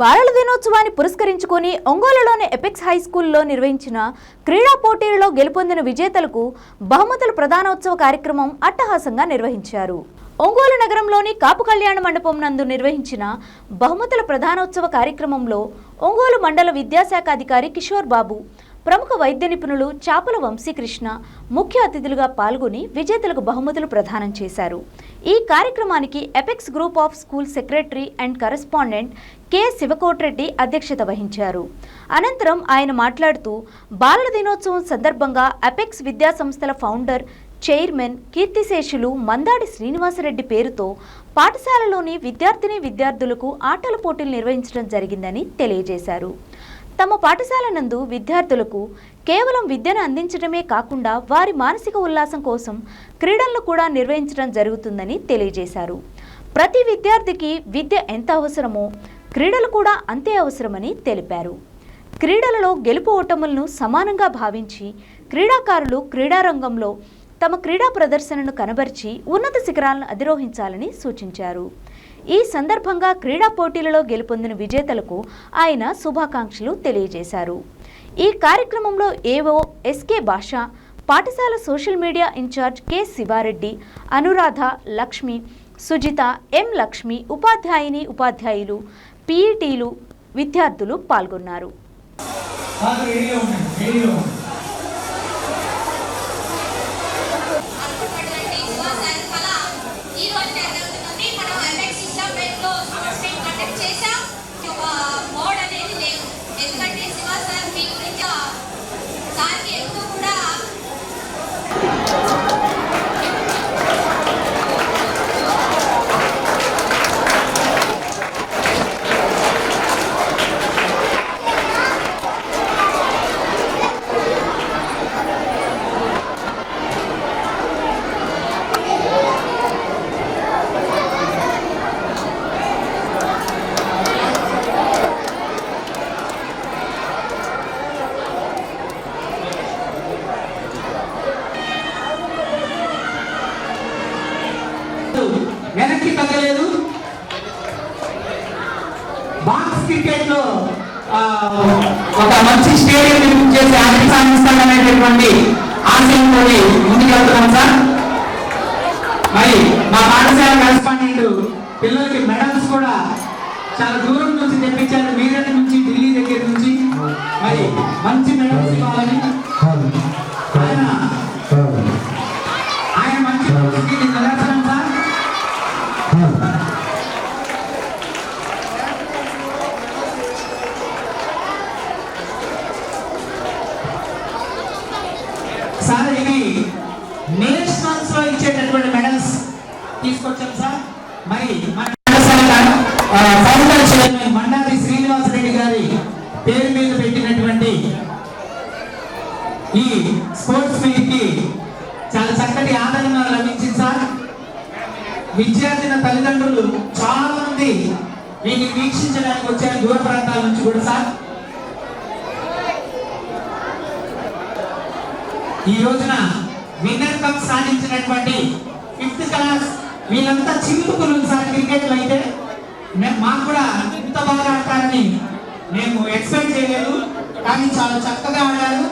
బాలల దినోత్సవాన్ని పురస్కరించుకొని ఒంగోలులోని ఎపెక్స్ హై స్కూల్లో నిర్వహించిన క్రీడా పోటీలలో గెలుపొందిన విజేతలకు బహుమతుల ప్రధానోత్సవ కార్యక్రమం అట్టహాసంగా నిర్వహించారు. ఒంగోలు నగరంలోని కాపు కళ్యాణ మండపం నందు నిర్వహించిన బహుమతుల ప్రధానోత్సవ కార్యక్రమంలో ఒంగోలు మండల విద్యాశాఖ అధికారి కిషోర్ బాబు ప్రముఖ వైద్య నిపుణులు చాపల వంశీకృష్ణ ముఖ్య అతిథులుగా పాల్గొని విజేతలకు బహుమతులు ప్రదానం చేశారు. ఈ కార్యక్రమానికి Apex group of school secretary and correspondent K Sivakotreddy అధ్యక్షత వహించారు. అనంతరం ఆయన మాట్లాడుతూ బాలల దినోత్సవం సందర్భంగా అపెక్స్ విద్యా సంస్థల ఫౌండర్ చైర్మన్ కీర్తిశేషులు మందాడి శ్రీనివాసరెడ్డి పేరుతో పాఠశాలలోని విద్యార్థిని విద్యార్థులకు ఆటల పోటీలు నిర్వహించడం జరిగిందని తెలియజేశారు. తమ పాఠశాల నందు విద్యార్థులకు కేవలం విద్యను అందించడమే కాకుండా వారి మానసిక ఉల్లాసం కోసం క్రీడలను కూడా నిర్వహించడం జరుగుతుందని తెలియజేశారు. ప్రతి విద్యార్థికి విద్య ఎంత అవసరమో క్రీడలు కూడా అంతే అవసరమని తెలిపారు. క్రీడలలో గెలుపు ఓటములను సమానంగా భావించి క్రీడాకారులు క్రీడారంగంలో తమ క్రీడా ప్రదర్శనను కనబరిచి ఉన్నత శిఖరాలను అధిరోహించాలని సూచించారు. ఈ సందర్భంగా క్రీడా పోటీలలో గెలుపొందిన విజేతలకు ఆయన శుభాకాంక్షలు తెలియజేశారు. ఈ కార్యక్రమంలో ఏవో ఎస్కే భాష పాఠశాల social media in charge K Sivareddy Anuradha Lakshmi Sujitha M Lakshmi ఉపాధ్యాయుని ఉపాధ్యాయులు పీఈటీలు విద్యార్థులు పాల్గొన్నారు కాదు రెడీగా ఉండండి రెడీగా ఉండండి అనుకుంటున్నటువంటి యువజన కళ ఈ రోజు జరుగుతుంది మనం ఎంఎక్స్ సిస్టమ్లో సమ్మర్ స్ట్రీమ్ కండక్ట్ చేసాం ఒక మోడ్ అనేది లేదు ఎందుకంటే శివ సార్ మీ గురించి సార్కి ఎక్కువ కూడా వెనక్కి తగ్గలేదు బాక్స్ క్రికెట్లో ఆ, ఒక మంచి స్టేడియం నిర్మించేసి ఆర్థిక సాధిస్తామనేటటువంటి ఆశయంతో ముందుకెళ్తున్నాం సార్. మరి మా పాఠశాల కరెస్పాండెంట్ పిల్లలకి మెడల్స్ కూడా చాలా దూరం నుంచి తెప్పించారు. మీరట్ నుంచి ఢిల్లీ దగ్గర నుంచి. మరి మంచి మెడల్స్ తీసుకొచ్చాం సార్. మరి మన ఫౌండర్ చైర్మన్ మండారి శ్రీనివాస రెడ్డి గారి పేరు మీద పెట్టినటువంటి ఈ స్పోర్ట్స్ మీట్కి చాలా చక్కటి ఆదరణ లభించింది సార్. విద్యార్థిన తల్లిదండ్రులు చాలా మంది వీటిని వీక్షించడానికి వచ్చారు దూర ప్రాంతాల నుంచి కూడా సార్. ఈ రోజున విన్నర్ కప్ సాధించినటువంటి ఫిఫ్త్ క్లాస్ వీళ్ళంతా చిలుపుకులు సార్ క్రికెట్లు అయితే. మాకు కూడా ఇంత బాగా ఆడతారని మేము ఎక్స్పెక్ట్ చేయలేదు కానీ చాలా చక్కగా ఆడారు.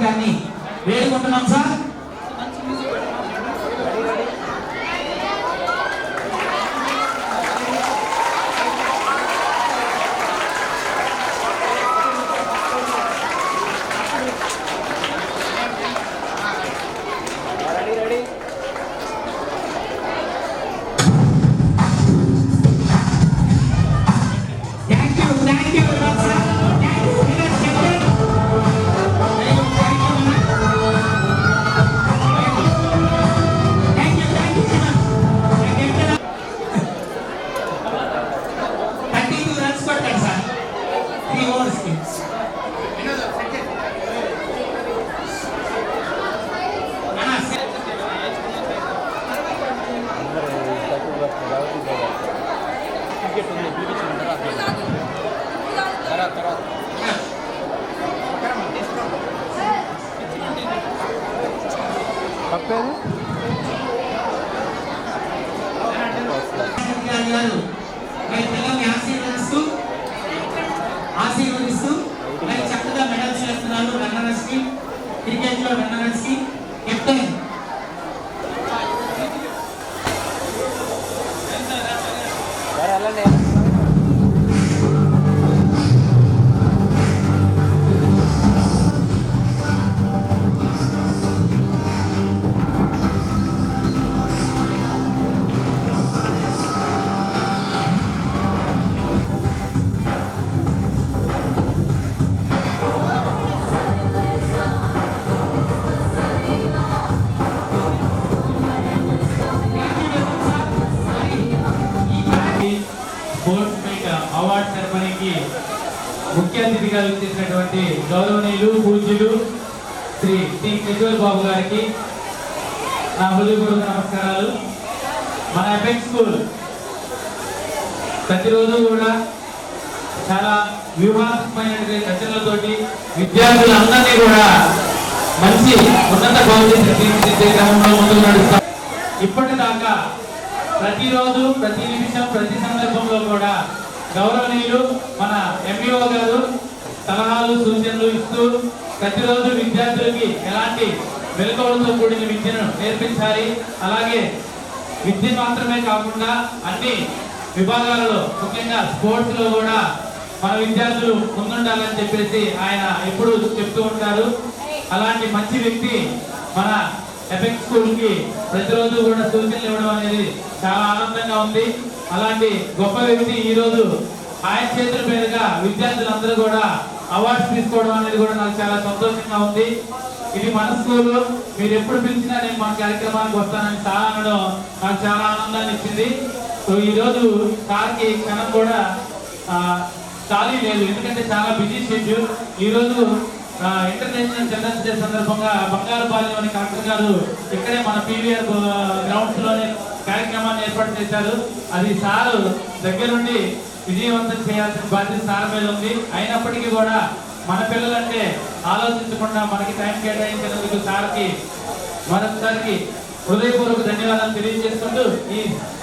కానీ వేడుకుంటున్నాం సార్. గౌరవనీయులు పూజ్యులు శ్రీ టి. కిషోర్ బాబు గారికి నా హృదయపూర్వక నమస్కారాలు. మన ఎఫెక్ట్ స్కూల్ ప్రతిరోజు కూడా చాలా వ్యూహాత్మకమైనటువంటి రచనలతోటి విద్యార్థులందరినీ కూడా మంచి ఉన్నత భవిష్యత్తు తీర్చిదిద్దే క్రమంలో ముందుకు నడుస్తాం ఇప్పటిదాకా ప్రతిరోజు ప్రతి నిమిషం ప్రతి సందర్భంలో కూడా గౌరవనీయులు మన ఎంఈఓ గారు సలహాలు సూచనలు ఇస్తూ ప్రతిరోజు విద్యార్థులకి ఎలాంటి మెలకువలతో కూడిన విద్యను నేర్పించాలి. అలాగే విద్య మాత్రమే కాకుండా అన్ని విభాగాలలో ముఖ్యంగా స్పోర్ట్స్లో కూడా మన విద్యార్థులు ముందుండాలని చెప్పేసి ఆయన ఎప్పుడూ చెప్తూ ఉంటారు. అలాంటి మంచి వ్యక్తి మన ఎఫెక్ట్ స్కూల్కి ప్రతిరోజు కూడా సూచనలు ఇవ్వడం అనేది చాలా ఆనందంగా ఉంది. అలాంటి గొప్ప వ్యక్తి ఈ రోజు ఆయన చేతుల మీదుగా విద్యార్థులందరూ కూడా అవార్డ్స్ తీసుకోవడం అనేది కూడా నాకు చాలా సంతోషంగా ఉంది. ఇది మన స్కూల్. మీరు ఎప్పుడు పిలిచినా నేను మన కార్యక్రమానికి వస్తానని సార్ అనడం నాకు చాలా ఆనందాన్ని ఇచ్చింది. సో ఈ రోజు సార్కి క్షణం కూడా ఆ, ఖాళీ లేదు. ఎందుకంటే చాలా బిజీ షెడ్యూల్. ఈ రోజు ఆ, ఇంటర్నేషనల్ చిల్డ్రన్స్ డే సందర్భంగా బంగారుపాలెం అనే గారు ఇక్కడే మన పీవీఆర్ గ్రౌండ్స్లోనే కార్యక్రమాన్ని ఏర్పాటు చేశారు. అది సార్ దగ్గరుండి విజయవంతం చేయాల్సిన బాధ్యత సార్ మీద ఉంది. అయినప్పటికీ కూడా మన పిల్లలంటే ఆలోచించకుండా మనకి టైం కేటాయించినందుకు సార్కి మరొకసారికి హృదయపూర్వక ధన్యవాదాలు తెలియజేసుకుంటూ ఈ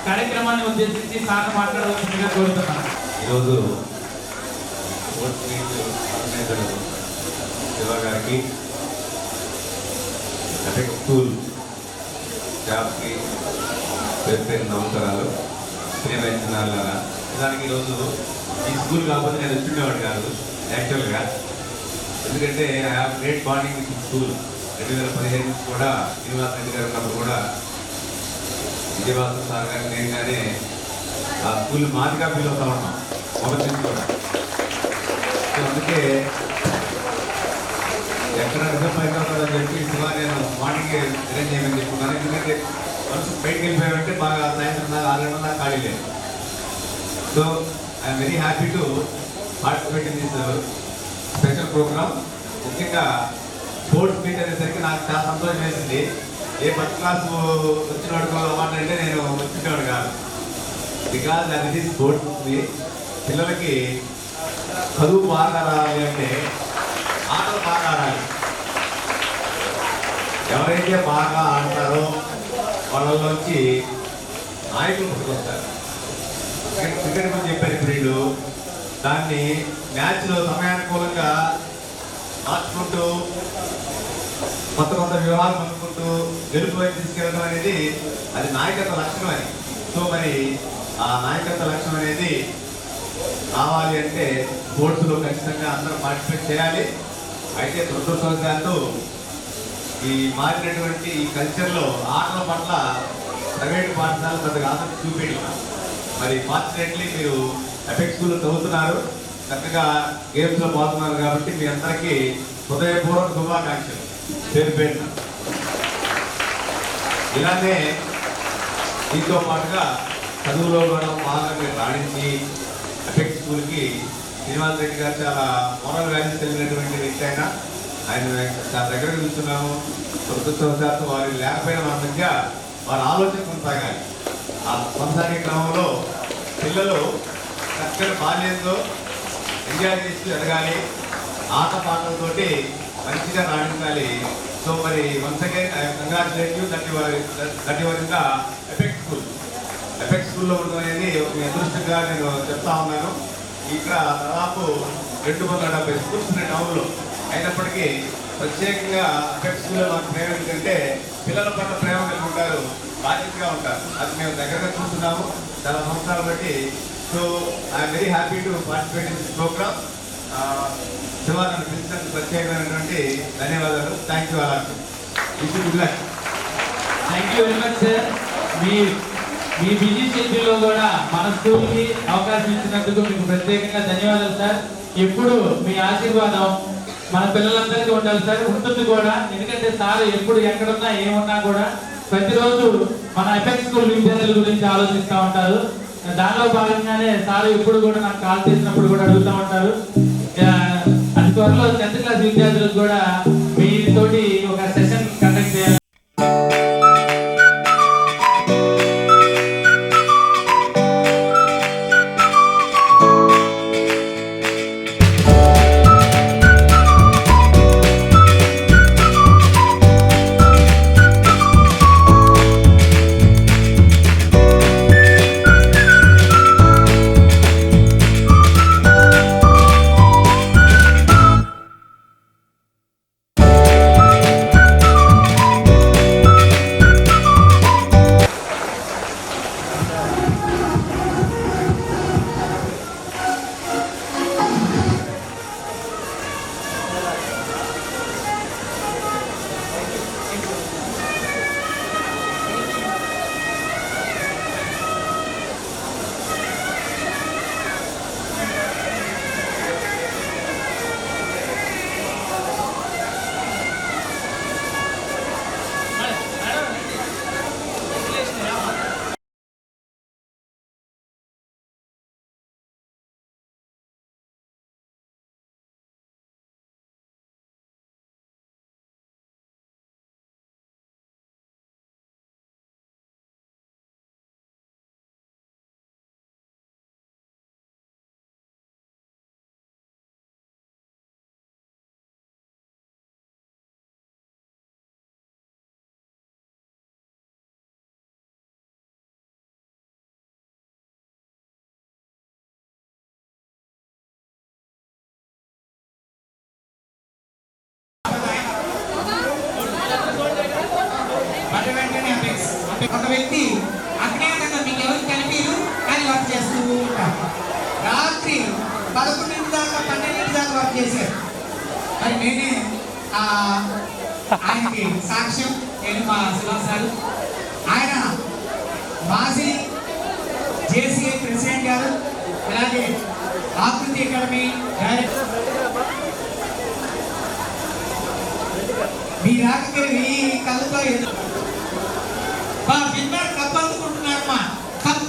కార్యక్రమాన్ని ఉద్దేశించి సార్ మాట్లాడవలసిందిగా కోరుతున్నాను. ఈరోజు శివ గారికి ఎఫెక్ట్ స్కూల్ స్టాఫ్కి పేరు పేరు నమస్కారాలు ప్రియమైన దానికి ఈరోజు ఈ స్కూల్ కాకపోతే నేను వచ్చిండేవాడు కాదు యాక్చువల్గా. ఎందుకంటే I have great bonding with school రెండు వేల పదిహేను నుంచి కూడా శ్రీనివాస్ రెడ్డి గారు ఉన్నప్పుడు కూడా విజయవాసం సార్ గారు నేను కానీ ఆ స్కూల్ మాదిగా ఫీల్ అవుతా ఉన్నాం మొదటి నుంచి కూడా. సో అందుకే ఎక్కడ రిజర్వ్ అయిపోతుందని చెప్పి శివ నేను మార్నింగ్ అరేంజ్ చేయమని చెప్పుకున్నాను. ఎందుకంటే మనసు బయటకు వెళ్ళిపోయామంటే బాగా సాయంత్రం దాకా ఆరు గంటల దాకా ఖాళీ లేదు. So I'm very happy to participate in this special program ముఖ్యంగా స్పోర్ట్స్ మీట్ అనేసరికి నాకు చాలా సంతోషం వేసింది. ఏ ఫస్ట్ క్లాస్ వచ్చిన వాడు అన్నమాట నేను వచ్చినవాడు కాదు. బికాజ్ అనేది స్పోర్ట్స్ ఉంది పిల్లలకి చదువు బాగా రావాలి అంటే ఆటలు బాగా ఆడాలి. ఎవరైతే బాగా ఆడతారో వాళ్ళలోంచి నాయకులు పుట్టుకొస్తారు. క్రికెట్ క్రికెట్ గురించి చెప్పారు ఇప్పుడు వీళ్ళు. దాన్ని మ్యాచ్లో సమయానుకూలంగా మార్చుకుంటూ కొత్త కొత్త వ్యూహాలు అనుకుంటూ గెలుపు వైపు తీసుకెళ్ళడం అనేది అది నాయకత్వ లక్షణం అని సో మరి ఆ నాయకత్వ లక్షణం అనేది కావాలి అంటే స్పోర్ట్స్లో ఖచ్చితంగా అందరూ పార్టిసిపేట్ చేయాలి. అయితే దురదృష్టవశాత్తు ఈ మారినటువంటి ఈ కల్చర్లో ఆటల పట్ల ప్రైవేట్ పాఠశాలలు పెద్దగా ఆసక్తి చూపించాలి మరి ఫార్చునేట్లీ మీరు ఎఫెక్ట్ చదువుతున్నారు. చక్కగా గేమ్స్లో పోతున్నారు కాబట్టి మీ అందరికీ హృదయపూర్వక శుభాకాంక్షలు. పేరు పేరున. ఇలానే దీంతో పాటుగా చదువులో కూడా బాగా మీరు రాణించి ఎఫెక్ట్ స్కూల్కి శ్రీనివాస్ రెడ్డి గారు చాలా మోరల్ వాల్యూస్ కలిగినటువంటి వ్యక్తి ఆయన. ఆయన చాలా దగ్గర చూస్తున్నాము దురదృష్టవశాత్తు వారి లేకపోయిన మన మధ్య వారి ఆలోచన కొనసాగాలి. ఆ కొనసాగే క్రమంలో పిల్లలు చక్కని బాల్యంతో ఎంజాయ్ చేస్తూ ఎదగాలి. ఆటపాటలతోటి మంచిగా రాణించాలి. సో మరి once again congratulate you that your that your ఇంకా ఎఫెక్ట్ స్కూల్ ఎఫెక్ట్ స్కూల్లో ఉండడం అనేది ఒక అదృష్టంగా నేను చెప్తా ఉన్నాను. ఇక్కడ దాదాపు రెండు వందల డెబ్బై స్కూల్స్ ఉన్నాయి టౌన్లో అయినప్పటికీ ప్రత్యేకంగా అపెక్స్ స్కూల్లో మాకు ప్రేమ ఏంటంటే పిల్లల పట్ల ప్రేమ కలిగి ఉంటారు బాధ్యతగా ఉంటారు. అది మేము దగ్గరగా చూస్తున్నాము. చాలా సంవత్సరాలు బట్టి so I'm very happy to participate in this program Siva నన్ను పిలిచినందుకు ప్రత్యేకమైనటువంటి ధన్యవాదాలు. థ్యాంక్ యూ అలాంటి wish good luck thank you very much sir మీ మీ బిజీ షెడ్యూల్లో కూడా మన స్కూల్కి అవకాశం ఇచ్చినందుకు మీకు ప్రత్యేకంగా ధన్యవాదాలు సార్ ఎప్పుడు మీ ఆశీర్వాదం మన పిల్లలందరికీ ఉండాలి సార్. ఉంటుంది కూడా. ఎందుకంటే సార్ ఎప్పుడు ఎక్కడున్నా ఏమున్నా కూడా ప్రతిరోజు మన ఎఫెక్ట్స్ విద్యార్థుల గురించి ఆలోచిస్తూ ఉంటారు. దానిలో భాగంగానే సార్ ఎప్పుడు కూడా నాకు కాల్ చేసినప్పుడు కూడా అడుగుతూ ఉంటారు. అది త్వరలో టెన్త్ క్లాస్ విద్యార్థులకు కూడా మీతోటి ఒక వ్యక్తి అజ్ఞాతంగా మీకు ఎవరు కనిపించరు అని వర్క్ చేస్తూ ఉంటారు. రాత్రి పదకొండింటి దాకా పన్నెండింటి దాకా వర్క్ చేశారు. మరి నేనే ఆ, ఆయనకి సాక్ష్యం నేను మా శివ ఆయన మాజీ జేసీఏ ప్రెసిడెంట్ గారు అలాగే ఆకృతి అకాడమీ డైరెక్టర్. మీ రాకకి ఈ కళ్ళతో ఎదురు మా విన్నర్ కప్పందుకుంటున్నాడు మా కప్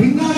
ವಿಜ್ಞಾನ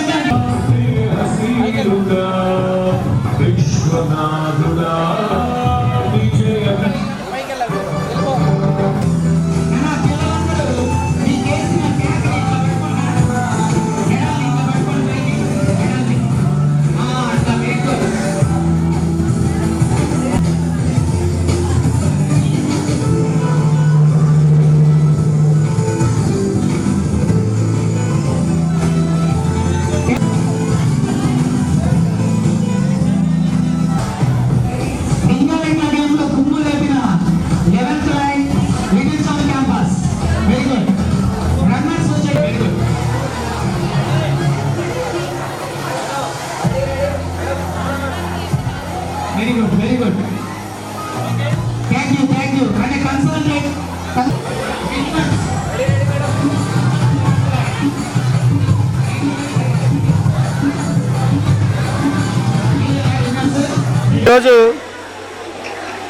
ఈరోజు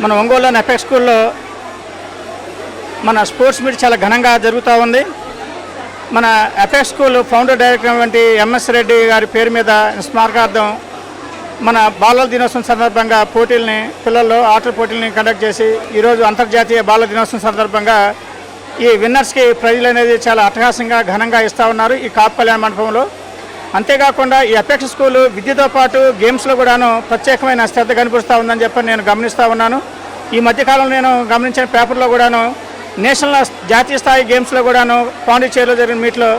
మన ఒంగోలులోని ఎఫెక్ట్ స్కూల్లో మన స్పోర్ట్స్ మీట్ చాలా ఘనంగా జరుగుతూ ఉంది. మన ఎఫెక్ట్ స్కూల్ ఫౌండర్ డైరెక్టర్ వంటి ఎంఎస్ రెడ్డి గారి పేరు మీద స్మారకార్థం మన బాలల దినోత్సవం సందర్భంగా పోటీల్ని పిల్లల్లో ఆటల పోటీల్ని కండక్ట్ చేసి ఈరోజు అంతర్జాతీయ బాలల దినోత్సవం సందర్భంగా ఈ విన్నర్స్కి ప్రైజులు అనేది చాలా అట్టహాసంగా ఘనంగా ఇస్తూ ఉన్నారు ఈ కాపు కళ్యాణ మండపంలో. అంతేకాకుండా ఈ అపేక్ష స్కూలు విద్యతో పాటు గేమ్స్లో కూడాను ప్రత్యేకమైన శ్రద్ధ కనిపిస్తూ ఉందని చెప్పి నేను గమనిస్తూ ఉన్నాను. ఈ మధ్యకాలంలో నేను గమనించిన పేపర్లో కూడాను నేషనల్ జాతీయ స్థాయి గేమ్స్లో కూడాను పాండిచేరిలో జరిగిన మీట్లో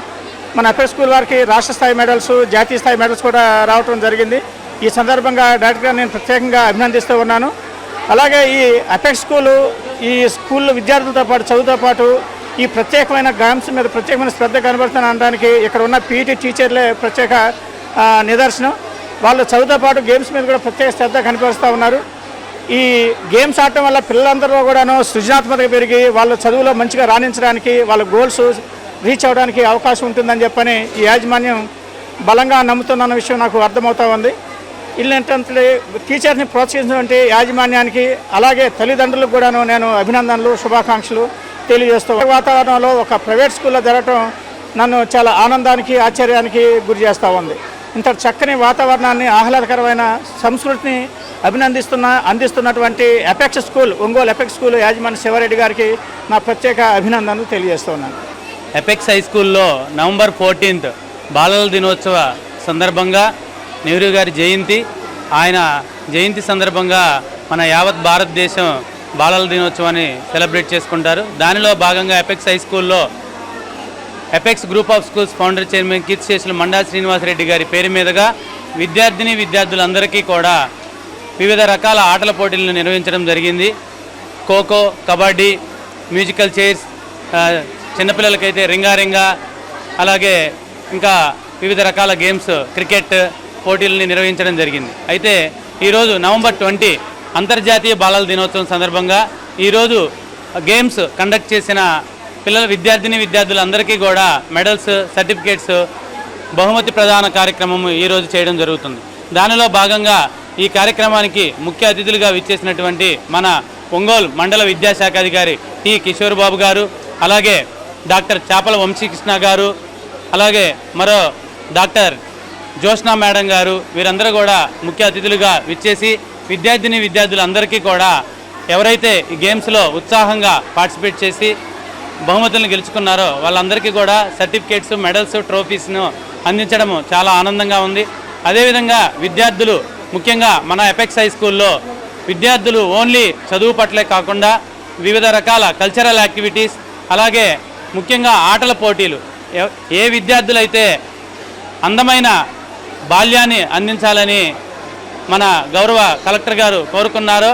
మన అపేక్ష స్కూల్ వారికి రాష్ట్ర స్థాయి మెడల్స్ జాతీయ స్థాయి మెడల్స్ కూడా రావటం జరిగింది. ఈ సందర్భంగా డైరెక్ట్గా నేను ప్రత్యేకంగా అభినందిస్తూ ఉన్నాను. అలాగే ఈ అపెక్స్ స్కూలు ఈ స్కూల్ విద్యార్థులతో పాటు చదువుతో పాటు ఈ ప్రత్యేకమైన గేమ్స్ మీద ప్రత్యేకమైన శ్రద్ధ కనబడుతుంది అనడానికి ఇక్కడ ఉన్న పీటీ టీచర్లే ప్రత్యేక నిదర్శనం. వాళ్ళు చదువుతో పాటు గేమ్స్ మీద కూడా ప్రత్యేక శ్రద్ధ కనిపిస్తూ ఉన్నారు. ఈ గేమ్స్ ఆడటం వల్ల పిల్లలందరూ కూడాను సృజనాత్మకత పెరిగి వాళ్ళ చదువులో మంచిగా రాణించడానికి వాళ్ళ గోల్స్ రీచ్ అవ్వడానికి అవకాశం ఉంటుందని చెప్పని ఈ యాజమాన్యం బలంగా నమ్ముతున్న విషయం నాకు అర్థమవుతూ ఉంది. ఇల్లంటే టీచర్ని ప్రోత్సహించినటువంటి యాజమాన్యానికి అలాగే తల్లిదండ్రులకు కూడాను నేను అభినందనలు శుభాకాంక్షలు. తెలియజేస్తూ వాతావరణంలో ఒక ప్రైవేట్ స్కూల్లో జరగటం నన్ను చాలా ఆనందానికి ఆశ్చర్యానికి గురి చేస్తూ ఉంది. ఇంత చక్కని వాతావరణాన్ని ఆహ్లాదకరమైన సంస్కృతిని అభినందిస్తున్న అందిస్తున్నటువంటి Apex school Ongole Apex school యాజమాన్య శివారెడ్డి గారికి నా ప్రత్యేక అభినందనలు తెలియజేస్తున్నాను. ఎపెక్స్ హై స్కూల్లో నవంబర్ ఫోర్టీన్త్ బాలల దినోత్సవ సందర్భంగా నెహ్రూ గారి జయంతి. ఆయన జయంతి సందర్భంగా మన యావత్ భారతదేశం బాలల దినోత్సవాన్ని సెలబ్రేట్ చేసుకుంటారు. దానిలో భాగంగా ఎపెక్స్ హై స్కూల్లో apex group of schools founder chairman Keerthi Seshulu Manda Srinivasareddy గారి పేరు మీదుగా విద్యార్థిని విద్యార్థులందరికీ కూడా వివిధ రకాల ఆటల పోటీలను నిర్వహించడం జరిగింది. ఖోఖో కబడ్డీ మ్యూజికల్ చైర్స్ చిన్నపిల్లలకైతే రింగారింగా అలాగే ఇంకా వివిధ రకాల గేమ్స్ క్రికెట్ పోటీలని నిర్వహించడం జరిగింది. అయితే ఈరోజు నవంబర్ ట్వంటీ అంతర్జాతీయ బాలల దినోత్సవం సందర్భంగా ఈరోజు గేమ్స్ కండక్ట్ చేసిన పిల్లల విద్యార్థిని విద్యార్థులందరికీ కూడా మెడల్స్ సర్టిఫికేట్స్ బహుమతి ప్రదాన కార్యక్రమం ఈరోజు చేయడం జరుగుతుంది. దానిలో భాగంగా ఈ కార్యక్రమానికి ముఖ్య అతిథులుగా విచ్చేసినటువంటి మన ఒంగోలు మండల విద్యాశాఖ అధికారి టి కిషోర్ బాబు గారు అలాగే డాక్టర్ చాపల వంశీకృష్ణ గారు అలాగే మరో డాక్టర్ జ్యోత్స్నా మేడం గారు వీరందరూ కూడా ముఖ్య అతిథులుగా విచ్చేసి విద్యార్థిని విద్యార్థులందరికీ కూడా ఎవరైతే ఈ గేమ్స్లో ఉత్సాహంగా పార్టిసిపేట్ చేసి బహుమతులను గెలుచుకున్నారో వాళ్ళందరికీ కూడా సర్టిఫికేట్స్ మెడల్స్ ట్రోఫీస్ను అందించడం చాలా ఆనందంగా ఉంది. అదేవిధంగా విద్యార్థులు ముఖ్యంగా మన ఎపెక్స్ హై స్కూల్లో విద్యార్థులు ఓన్లీ చదువు పట్లే కాకుండా వివిధ రకాల కల్చరల్ యాక్టివిటీస్ అలాగే ముఖ్యంగా ఆటల పోటీలు ఏ విద్యార్థులైతే అందమైన బాల్యాన్ని అందించాలని మన గౌరవ కలెక్టర్ గారు కోరుకున్నారో.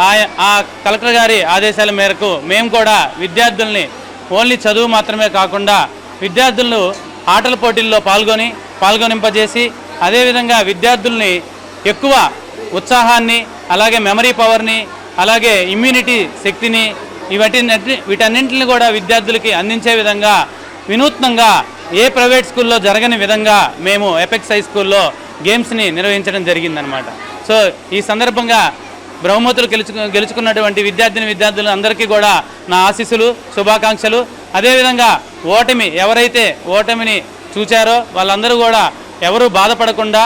ఆ- ఆ కలెక్టర్ గారి ఆదేశాల మేరకు మేము కూడా విద్యార్థుల్ని ఓన్లీ చదువు మాత్రమే కాకుండా విద్యార్థులను ఆటల పోటీల్లో పాల్గొని పాల్గొనింపజేసి అదేవిధంగా విద్యార్థుల్ని ఎక్కువ ఉత్సాహాన్ని అలాగే మెమరీ పవర్ని అలాగే ఇమ్యూనిటీ శక్తిని ఇవన్నీ వీటన్నింటిని కూడా విద్యార్థులకి అందించే విధంగా వినూత్నంగా ఏ ప్రైవేట్ స్కూల్లో జరగని విధంగా మేము ఎపెక్స్ హై స్కూల్లో గేమ్స్ని నిర్వహించడం జరిగిందనమాట సో ఈ సందర్భంగా బ్రహ్మతులు గెలుచు గెలుచుకున్నటువంటి విద్యార్థిని విద్యార్థులు అందరికీ కూడా నా ఆశీస్సులు శుభాకాంక్షలు. అదేవిధంగా ఓటమి ఎవరైతే ఓటమిని చూచారో వాళ్ళందరూ కూడా ఎవరు బాధపడకుండా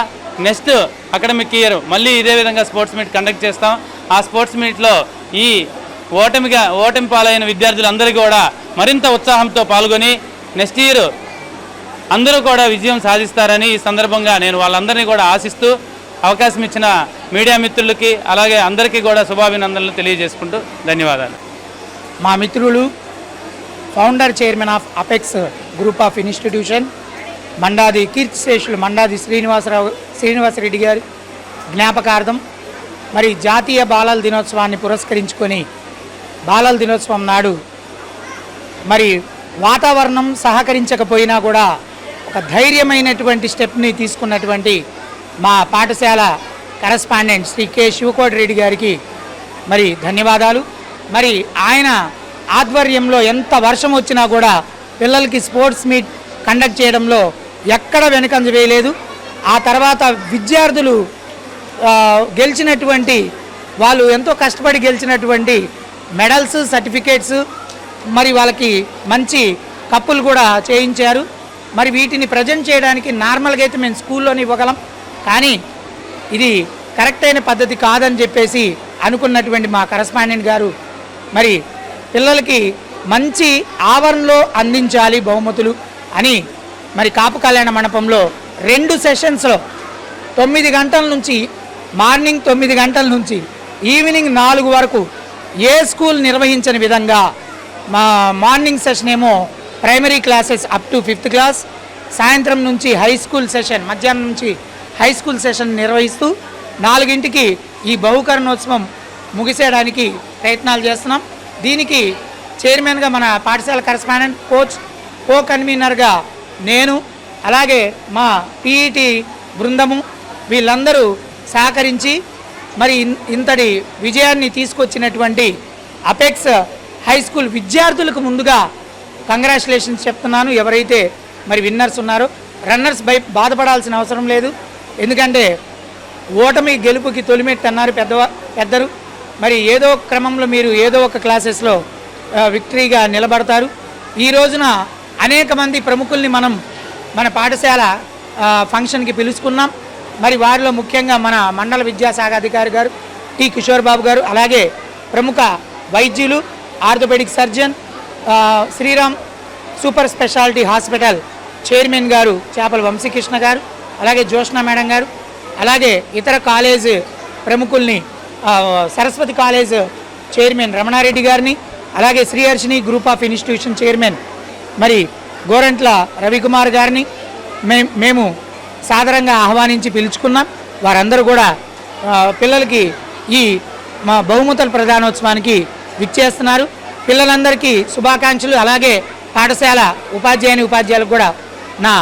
నెక్స్ట్ అకాడమిక్ ఇయర్ మళ్ళీ ఇదే విధంగా స్పోర్ట్స్ మీట్ కండక్ట్ చేస్తాం. ఆ స్పోర్ట్స్ మీట్లో ఈ ఓటమిగా ఓటమి పాలైన విద్యార్థులందరికీ కూడా మరింత ఉత్సాహంతో పాల్గొని నెక్స్ట్ ఇయర్ అందరూ కూడా విజయం సాధిస్తారని ఈ సందర్భంగా నేను వాళ్ళందరినీ కూడా ఆశిస్తూ అవకాశం ఇచ్చిన మీడియా మిత్రులకి అలాగే అందరికీ కూడా శుభాభినందనలు తెలియజేసుకుంటూ ధన్యవాదాలు. మా మిత్రులు founder chairman of Apex group of institution Mandadi కీర్తిశేషులు మండాది శ్రీనివాసరావు శ్రీనివాసరెడ్డి గారి జ్ఞాపకార్థం మరి జాతీయ బాలల దినోత్సవాన్ని పురస్కరించుకొని బాలల దినోత్సవం నాడు మరి వాతావరణం సహకరించకపోయినా కూడా ఒక ధైర్యమైనటువంటి స్టెప్ని తీసుకున్నటువంటి మా పాఠశాల కరస్పాండెంట్ శ్రీ కె శివకోటి రెడ్డి గారికి మరి ధన్యవాదాలు. మరి ఆయన ఆధ్వర్యంలో ఎంత వర్షం వచ్చినా కూడా పిల్లలకి స్పోర్ట్స్ మీట్ కండక్ట్ చేయడంలో ఎక్కడ వెనుకంజ వేయలేదు. ఆ తర్వాత విద్యార్థులు గెలిచినటువంటి వాళ్ళు ఎంతో కష్టపడి గెలిచినటువంటి మెడల్స్ సర్టిఫికేట్స్ మరి వాళ్ళకి మంచి కప్పులు కూడా చేయించారు. మరి వీటిని ప్రజెంట్ చేయడానికి నార్మల్గా అయితే మేము స్కూల్లోనే ఇవ్వగలం. కానీ ఇది కరెక్ట్ అయిన పద్ధతి కాదని చెప్పేసి అనుకున్నటువంటి మా కరస్పాండెంట్ గారు మరి పిల్లలకి మంచి ఆవరణలో అందించాలి బహుమతులు అని మరి కాపు కళ్యాణ మండపంలో రెండు సెషన్స్లో తొమ్మిది గంటల నుంచి మార్నింగ్ తొమ్మిది గంటల నుంచి ఈవినింగ్ నాలుగు వరకు ఏ స్కూల్ నిర్వహించని విధంగా మా మార్నింగ్ సెషన్ ఏమో primary classes up to fifth class. సాయంత్రం నుంచి హై స్కూల్ సెషన్ మధ్యాహ్నం నుంచి హై స్కూల్ సెషన్ నిర్వహిస్తూ నాలుగింటికి ఈ బహుకరణోత్సవం ముగిసేయడానికి ప్రయత్నాలు చేస్తున్నాం. దీనికి చైర్మన్గా మన పాఠశాల కరస్పాండెంట్ కోచ్ కో కన్వీనర్గా నేను అలాగే మా పీఈటీ బృందము వీళ్ళందరూ సహకరించి మరి ఇంతటి విజయాన్ని తీసుకొచ్చినటువంటి అపెక్స్ హై స్కూల్ విద్యార్థులకు ముందుగా కంగ్రాచులేషన్స్ చెప్తున్నాను. ఎవరైతే మరి విన్నర్స్ ఉన్నారో రన్నర్స్ బై బాధపడాల్సిన అవసరం లేదు. ఎందుకంటే ఓటమి గెలుపుకి తొలిమెట్టు అన్నారు పెద్దవ పెద్దరు మరి ఏదో ఒక క్రమంలో మీరు ఏదో ఒక క్లాసెస్లో విక్టరీగా నిలబడతారు. ఈ రోజున అనేక మంది ప్రముఖుల్ని మనం మన పాఠశాల ఫంక్షన్కి పిలుచుకున్నాం. మరి వారిలో ముఖ్యంగా మన మండల విద్యాశాఖ అధికారి గారు టి. కిషోర్ బాబు గారు అలాగే ప్రముఖ వైద్యులు orthopaedic surgeon Sriram super speciality hospital chairman గారు చేపల వంశీకృష్ణ గారు అలాగే జోష్న మేడం గారు అలాగే ఇతర కాలేజ్ ప్రముఖుల్ని సరస్వతి కాలేజ్ చైర్మన్ రమణారెడ్డి గారిని అలాగే Sriharshini group of institution chairman మరి గోరంట్ల రవికుమార్ గారిని మే మేము సాదరంగా ఆహ్వానించి పిలుచుకున్నాం. వారందరూ కూడా పిల్లలకి ఈ మా బహుమతుల ప్రధానోత్సవానికి విచ్చేస్తున్నారు. పిల్లలందరికీ శుభాకాంక్షలు. అలాగే పాఠశాల ఉపాధ్యాయుని ఉపాధ్యాయులకు కూడా నా